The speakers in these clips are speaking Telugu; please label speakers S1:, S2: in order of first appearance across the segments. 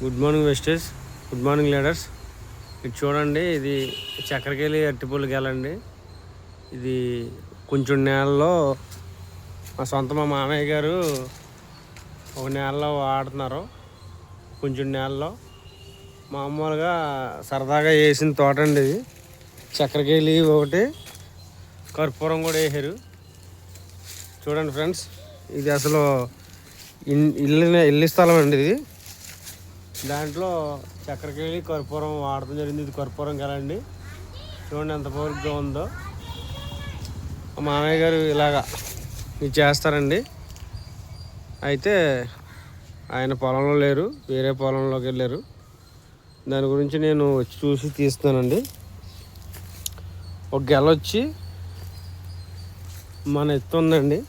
S1: గుడ్ మార్నింగ్ వెస్టేజ్ గుడ్ మార్నింగ్ లీడర్స్ ఇది చూడండి ఇది చక్కెరకేళి అరటిపళ్ళు గెలండి ఇది కొంచెం నేలలో మా సొంత మా మామయ్య గారు ఒక నేలలో ఆడుతున్నారు కొంచెం నేలలో. మామూలుగా సరదాగా వేసిన తోట అండి ఇది. చక్కెరకేళి ఒకటి కర్పూరం కూడా వేసారు చూడండి ఫ్రెండ్స్ ఇది అసలు ఇల్లు ఇల్లు స్థలం అండి ఇది. దాంట్లో చక్కెరకేళి కర్పూరం వాడటం జరిగింది. ఇది కర్పూరం కలండి చూడండి ఎంత పవర్గా ఉందో. మామయ్య గారు ఇలాగా ఇది చేస్తారండి. అయితే ఆయన పొలంలో లేరు వేరే పొలంలోకి వెళ్ళారు. దాని గురించి నేను వచ్చి చూసి తీస్తానండి ఒక గెల వచ్చి మన ఎత్తు ఉందండి.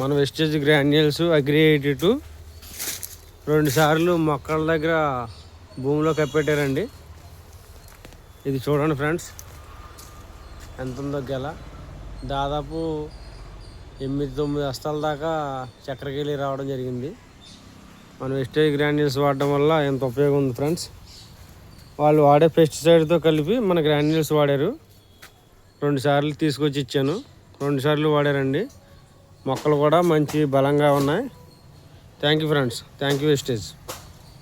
S1: మన వెస్టేజ్ గ్రాన్యుల్స్ అగ్రి రెండుసార్లు రెండు సార్లు మొక్కల దగ్గర భూమిలో కప్పెట్టారండి. ఇది చూడండి ఫ్రెండ్స్. ఎంత ఉందో గెల. దాదాపు ఎనిమిది తొమ్మిది అస్తాల దాకా చక్కెరకేళి రావడం జరిగింది. మనం వెస్టేజ్ గ్రాన్యుల్స్ వాడడం వల్ల ఎంత ఉపయోగం ఉంది ఫ్రెండ్స్. వాళ్ళు వాడే పెస్టిసైడ్తో కలిపి మన గ్రాన్యూల్స్ వాడారు. రెండు సార్లు తీసుకొచ్చి ఇచ్చాను. రెండు సార్లు వాడారండి. మొక్కలు కూడా మంచి బలంగా ఉన్నాయి. thank you friends thank you wastage